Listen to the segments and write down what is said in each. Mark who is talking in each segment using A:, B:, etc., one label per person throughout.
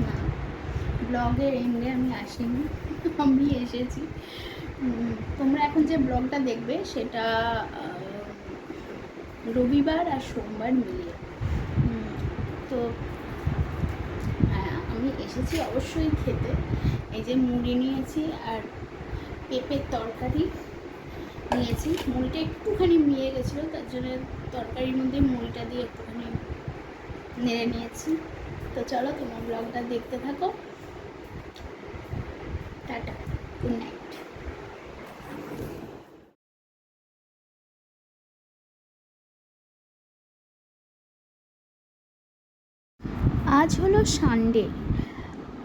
A: না ব্লগের এন্ডে আমি আসিনি, আমি এসেছি। তোমরা এখন যে ব্লগটা দেখবে সেটা রবিবার আর সোমবার মিলিয়ে। তো হ্যাঁ আমি এসেছি অবশ্যই খেতে। এই যে মুড়ি নিয়েছি আর পেঁপের তরকারি নিয়েছি। মুড়িটা একটুখানি মিয়ে গেছিল, তার জন্য তরকারির মধ্যে মুড়িটা দিয়ে একটুখানি নেড়ে নিয়েছি। তো চলো তোমার ব্লগটা দেখতে থাকো। টাটা গুড নাইট আজ হলো সানডে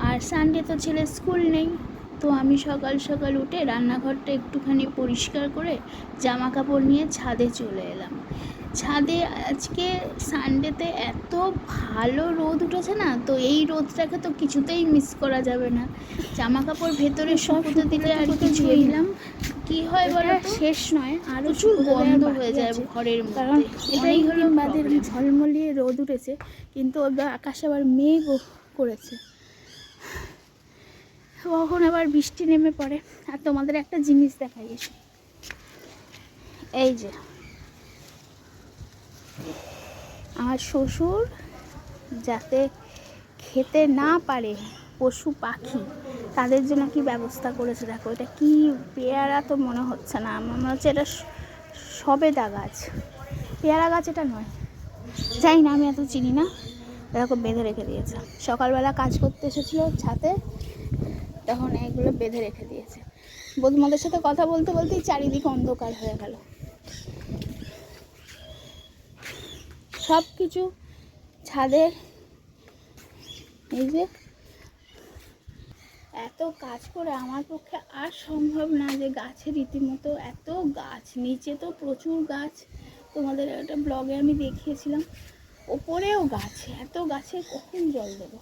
A: আর সানডে তো ছেলে স্কুল নেই। তো আমি সকাল সকাল উঠে রান্নাঘরটা একটুখানি পরিষ্কার করে জামা কাপড় নিয়ে ছাদে চলে এলাম। ছাদে আজকে সানডেতে এত ভালো রোদ উঠেছে না তো এই রোদটাকে তো কিছুতেই মিস করা যাবে না। জামা কাপড় ভেতরে শুকোতে দিলে আর কিছু দিলাম কি হয় বলো
B: শেষ নয় আরও
A: প্রচুর গন্ধ হয়ে যায় ঘরের
B: কারণ এটাই হলো
A: অনেকদিন
B: বাদে
A: problem।
B: ঝলমলিয়ে রোদ উঠেছে কিন্তু আকাশে আবার মেঘ করেছে। কখন আবার বৃষ্টি নেমে পড়ে? আর তোমাদের একটা জিনিস দেখাই এসে। এই যে। আমার শ্বশুর যাতে খেতে না পারে পশু পাখি, তাদের জন্য কি ব্যবস্থা করেছে? দেখো, এটা কি পেয়ারা তো মনে হচ্ছে না। আমার মনে হচ্ছে এটা সবেদা গাছ। পেয়ারা গাছ এটা নয়। জানি না, আমি এত চিনি না। এরকম বেঁধে রেখে দিয়েছে। সকালবেলা কাজ করতে এসেছিল ছাতে তখন এগুলো বেঁধে রেখে দিয়েছে। বৌদিমাদের সাথে কথা বলতে বলতেই চারিদিকে অন্ধকার হয়ে গেল। সব কিছু ছাদে, এই যে এত কাজ করে আমার পক্ষে আর সম্ভব না যে গাছে রীতিমতো এত গাছ, নিচে তো প্রচুর গাছ। তোমাদের একটা ব্লগে আমি দেখিয়েছিলাম, ওপরেও গাছ, এত গাছে কখন জল দেবো?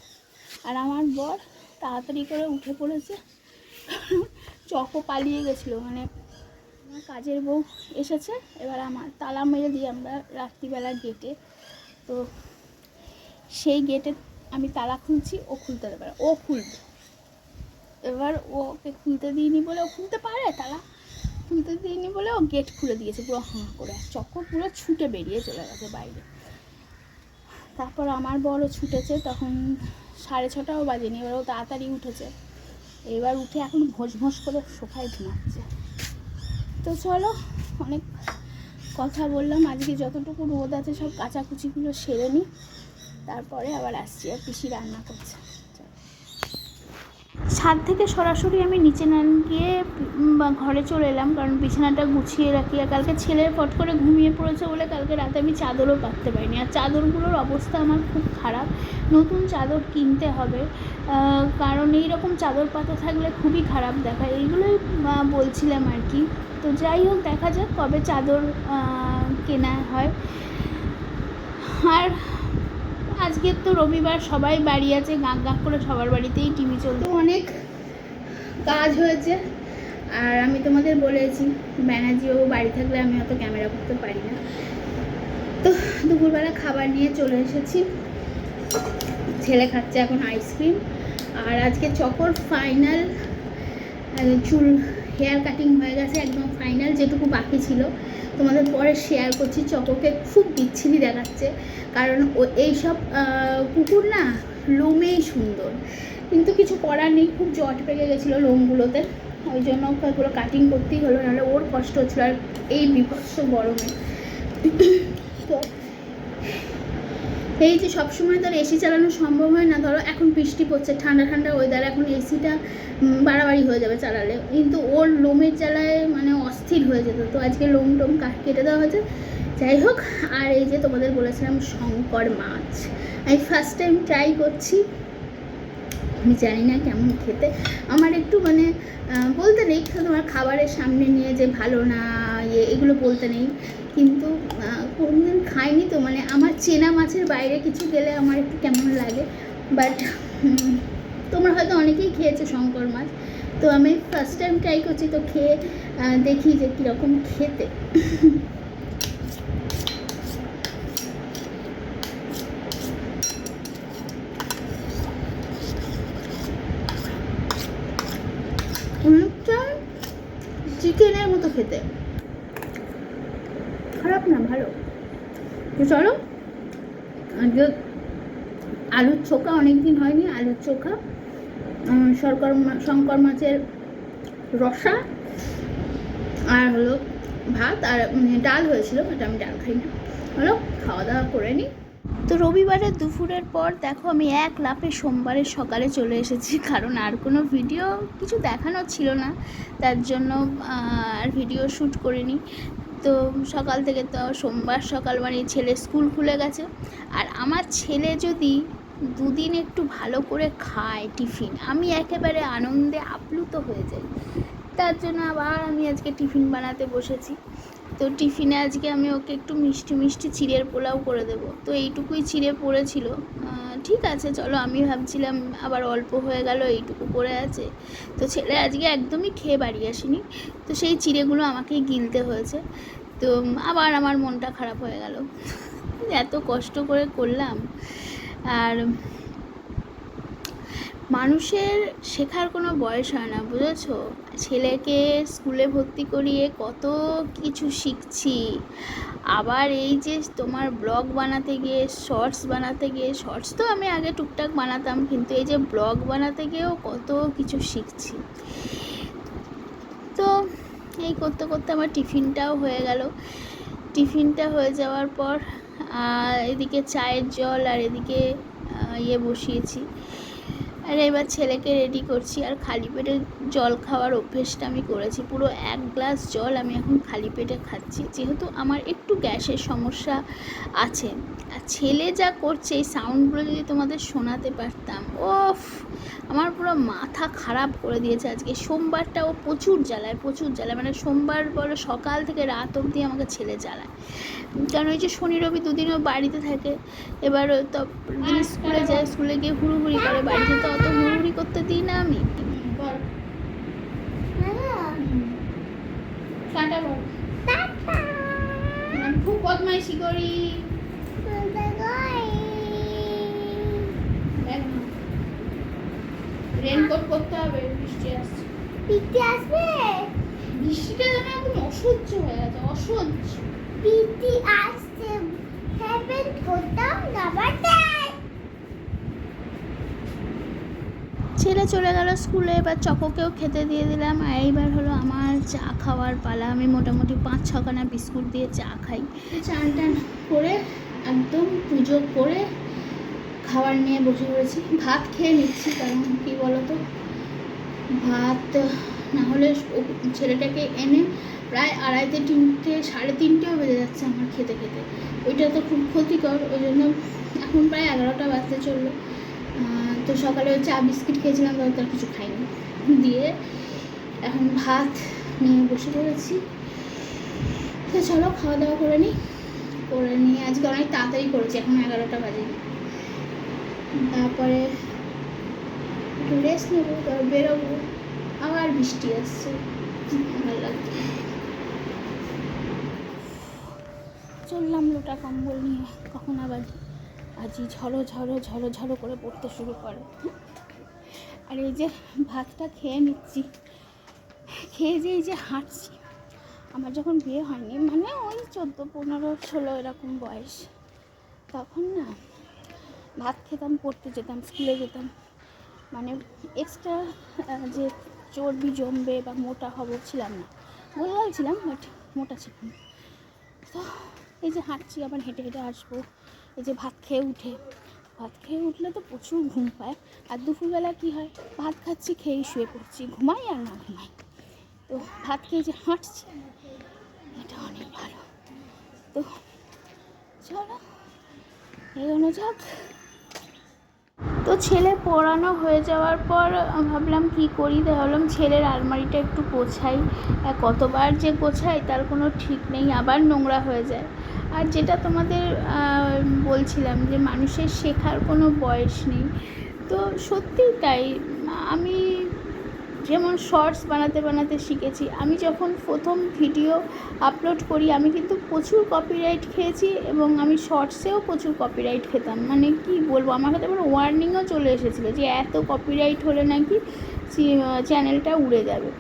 B: আর আমার বর তাড়াতাড়ি করে উঠে পড়েছে। চকো পালিয়ে গেছিল মানে আমার কাজের বউ এসেছে, এবার আমার তালা মেরে দিই আমরা রাত্রিবেলা গেটে তো সেই গেটে আমি তালা খুলছি, ও খুলতে দেবে। ও খুলবে। এবার ওকে খুলতে দিইনি বলে ও খুলতে পারে তালা? খুলতে দিইনি বলে ও গেট খুলে দিয়েছে, পুরো হাঁ করে। চক্কর পুরো ছুটে বেরিয়ে চলে গেছে বাইরে। তারপর আমার বড় ছুটেছে, তখন সাড়ে ছটাও বাজেনি এবার ও তাড়াতাড়ি উঠেছে। এবার উঠে এখন ভোজ ভোজ করে শোকায় ঘুমাচ্ছে। তো চলো, অনেক কথা বললাম, আজকে যতটুকু রোদ আছে সব কাচাকুচিগুলো সেরে নিই। তারপরে আবার আসছি, আর পিসি রান্না করছে। ছাদ থেকে সরাসরি আমি নিচে না গিয়ে ঘরে চলে এলাম, কারণ বিছানাটা গুছিয়ে রাখি। আর কালকে ছেলে ফট করে ঘুমিয়ে পড়েছে বলে কালকে রাতে আমি চাদরও পাততে পারিনি। আর চাদরগুলোর অবস্থা আমার খুব খারাপ। নতুন চাদর কিনতে হবে। কারণ এই রকম চাদর পাতা থাকলে খুবই খারাপ দেখায়। এইগুলোই বলছিলাম আর কি। তো যাই হোক, দেখা যাক কবে চাদর কেনা হয়। আর আজকে তো রবিবার, সবাই বাড়ি আছে, গাঁক গাঁক করে সবার বাড়িতেই টিভি চলতো অনেক কাজ হয়েছে। আর আমি তোমাদের বলেছি ব্যানার্জিও বাড়ি থাকলে আমি অত ক্যামেরা করতে পারি না। তো দুপুরবেলা খাবার নিয়ে চলে এসেছি। ছেলে খাচ্ছে এখন আইসক্রিম আর আজকে চকর ফাইনাল চুল হেয়ার কাটিং হয়ে গেছে, একদম ফাইনাল যেটুকু বাকি ছিল। তোমাদের পরে শেয়ার করছি। চকোকে খুব বিচ্ছিরি দেখাচ্ছে। কারণ ও এইসব কুকুর না লোমেই সুন্দর। কিন্তু কিছু করার নেই, খুব জট পেকে গেছিল লোমগুলোতে। ওই জন্য ওগুলো কাটিং করতেই হলো, নাহলে ওর কষ্ট হচ্ছিল আর এই বিভৎস গরমে। তো এই যে সবসময় তার এসি চালানো সম্ভব হয় না, ধরো এখন বৃষ্টি পড়ছে, ঠান্ডা ঠান্ডা ওয়েদার এখন এসিটা বাড়াবাড়ি হয়ে যাবে চালালে। কিন্তু ওর লোমের চালায় মানে অস্থির হয়ে যেত। তো আজকে লোম টোম কাট কেটে দেওয়া হয়েছে। যাই হোক, আর এই যে তোমাদের বলেছিলাম শঙ্কর মাছ। আমি ফার্স্ট টাইম ট্রাই করছি। আমি জানি না কেমন খেতে। আমার একটু মানে বলতে নেই, তোমার খাবারের সামনে নিয়ে যে ভালো না ইয়ে এগুলো বলতে নেই। কিন্তু কোনোদিন খাইনি তো মানে আমার চেনা মাছের বাইরে কিছু গেলে আমার একটু কেমন লাগে। বাট তোমরা হয়তো অনেকেই খেয়েছো শঙ্কর মাছ। তো আমি ফার্স্ট টাইম ট্রাই করছি, তো খেয়ে দেখি যে কীরকম খেতে।
A: খেতে খারাপ না, ভালো। চলো আলুর চোখা অনেক দিন হয়নি, আলুর চোখা। শঙ্কর শঙ্কর মাছের রসা আর হলো ভাত আর ডাল হয়েছিল বাট আমি ডাল খাই না। হলো খাওয়া দাওয়া করে নিই।
B: তো রবিবারের দুপুরের পর দেখো আমি এক লাফে সোমবারের সকালে চলে এসেছি, কারণ আর কোনো ভিডিও কিছু দেখানো ছিল না, তার জন্য আর ভিডিও শ্যুট করিনি। তো সকাল থেকে তো সোমবার সকাল মানে ছেলে স্কুল খুলে গেছে। আর আমার ছেলে যদি দুদিন একটু ভালো করে খায় টিফিন, আমি একেবারে আনন্দে আপ্লুত হয়ে যাই। তার জন্য আবার আমি আজকে টিফিন বানাতে বসেছি। তো টিফিনে আজকে আমি ওকে একটু মিষ্টি মিষ্টি চিড়ের পোলাও করে দেবো। তো এইটুকুই চিড়ে পড়েছিল। ঠিক আছে, চলো আমি ভাবছিলাম আবার অল্প হয়ে গেল, এইটুকু পড়ে আছে। তো ছেলে আজকে একদমই খেয়ে বাড়ি আসেনি। তো সেই চিড়েগুলো আমাকেই গিলতে হয়েছে। তো আবার আমার মনটা খারাপ হয়ে গেল। এত কষ্ট করে করলাম। আর মানুষের শেখার কোনো বয়স হয় না, বুঝেছ? ছেলেকে স্কুলে ভর্তি করিয়ে কত কিছু শিখছি। আবার এই যে তোমার ব্লগ বানাতে গিয়ে, শর্টস বানাতে গিয়ে, শর্টস তো আমি আগে টুকটাক বানাতাম, কিন্তু এই যে ব্লগ বানাতে গিয়েও কত কিছু শিখছি। তো এই করতে করতে আমার টিফিনটাও হয়ে গেল। টিফিনটা হয়ে যাওয়ার পর এদিকে চায়ের জল আর এদিকে ইয়ে বসিয়েছি। আর এবার ছেলেকে রেডি করছি, আর খালি পেটে জল খাওয়ার অভ্যেসটা আমি করেছি। পুরো এক গ্লাস জল আমি এখন খালি পেটে খাচ্ছি। যেহেতু আমার একটু গ্যাসের সমস্যা আছে ছেলে যা করছে এই সাউন্ডগুলো যদি তোমাদের শোনাতে পারতাম ওফ! আমার পুরো মাথা খারাপ করে দিয়েছে আজকে। সোমবারটা ও প্রচুর জ্বালায় প্রচুর জ্বালায়। মানে সোমবার বলো সকাল থেকে রাত অবধি আমাকে ছেলে জ্বালায়। কারণ ওই যে শনি রবি দুদিনও বাড়িতে থাকে। এবার তো স্কুলে যায় স্কুলে গিয়ে হুড়ুহুড়ি করে বাড়িতে তো অত হুড়ুহুড়ি করতে দিই না আমি।
A: খুব বদমাইশি করি দেখ না রেনকোট করতে হবে বৃষ্টি আসছে।
C: পিঠে আসবে?
A: বৃষ্টিটা যেন একদম অসহ্য হয়ে গেছে অসহ্য।
C: পিঠে আসছে। হেভেন নাম্বার দেয়
B: ছেলে চলে গেল স্কুলে এবার চকোকেও খেতে দিয়ে দিলাম। আর এইবার হলো আমার চা খাওয়ার পালা। আমি মোটামুটি পাঁচ ছখানা বিস্কুট দিয়ে চা খাই।
A: চান টান করে একদম পুজো করে খাবার নিয়ে বসে পড়েছি ভাত খেয়ে নিচ্ছি, কারণ কি বলতো? ভাত না হলে ছেলেটাকে এনে প্রায় আড়াইতে তিনটে, সাড়ে তিনটেও বেজে যাচ্ছে আমার খেতে খেতে। ওইটা তো খুব ক্ষতিকর, ওই জন্য এখন প্রায় এগারোটা বাজতে চলল। তো সকালে ওই চা বিস্কিট খেয়েছিলাম, তাও তার কিছু খাইনি। দিয়ে এখন ভাত নিয়ে বসে পড়েছি তো চলো, খাওয়া দাওয়া করে নিই। করে নিয়ে আজকে অনেক তাড়াতাড়ি করেছি, এখন এগারোটা বাজে তারপরে একটু রেস্ট নেব, তারপর বেরোবো। আবার বৃষ্টি আসছে। ভালো লাগছে।
B: চললাম লোটা কম্বল নিয়ে। কখন আবার আজই ঝড়ো ঝড়ো ঝড়ো ঝড়ো করে পড়তে শুরু করে। আর এই যে ভাতটা খেয়ে নিচ্ছি। খেয়ে যে এই যে হাঁটছি। আমার যখন বিয়ে হয়নি মানে ওই চোদ্দ, পনেরো, ষোলো এরকম বয়স, তখন না ভাত খেতাম, পড়তে যেতাম, স্কুলে যেতাম। মানে এক্সট্রা যে চর্বি জমবে বা মোটা হব ছিলাম না। গোলগাল ছিলাম বাট মোটা ছিলাম তো এই যে হাঁটছি, আবার হেঁটে হেঁটে আসব। এই যে ভাত খেয়ে উঠে। ভাত খেয়ে উঠলে তো প্রচুর ঘুম পায়। আর দুপুরবেলা কী হয়? ভাত খাচ্ছি, খেয়েই শুয়ে পড়ছি। ঘুমাই আর না ঘুমাই। তো ভাত খেয়ে যে হাঁটছি, এটা অনেক ভালো। তো চলো এগোনো যাক তো ছেলে পড়ানো হয়ে যাওয়ার পর ভাবলাম কি করি ভাবলাম ছেলের আলমারিটা একটু গোছাই। কতবার যে গোছাই তার কোনো ঠিক নেই, আবার নোংরা হয়ে যায়। আর যেটা তোমাদের বলছিলাম যে মানুষের শেখার কোনো বয়স নেই। তো সত্যিই তাই। আমি যেমন শর্টস বানাতে বানাতে শিখেছি। আমি যখন প্রথম ভিডিও আপলোড করি, আমি কিন্তু প্রচুর কপিরাইট খেয়েছি এবং আমি শর্টসেও প্রচুর কপিরাইট খেতাম। মানে কি বলব, আমার কাছে আবার ওয়ার্নিংও চলে এসেছিল যে এত কপিরাইট হলে নাকি চ্যানেলটা উড়ে যাবে।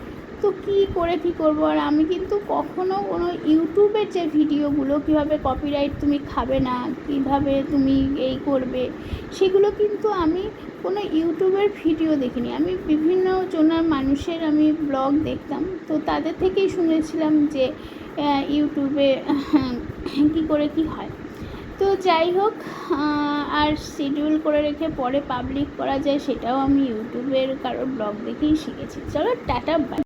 B: তো কী করে কী করব? আর আমি কিন্তু কখনো কোনো ইউটিউবের যে ভিডিওগুলো, কীভাবে কপিরাইট তুমি খাবে না, কীভাবে তুমি এই করবে, সেগুলো কিন্তু আমি কোনো ইউটিউবের ভিডিও দেখিনি। আমি বিভিন্ন জনার মানুষের আমি ব্লগ দেখতাম। তো তাদের থেকেই শুনেছিলাম যে ইউটিউবে কি করে কি হয়। তো যাই হোক আর শিডিউল করে রেখে পরে পাবলিক করা যায়, সেটাও আমি ইউটিউবের কারও ব্লগ দেখেই শিখেছি। চলো, টাটা বাই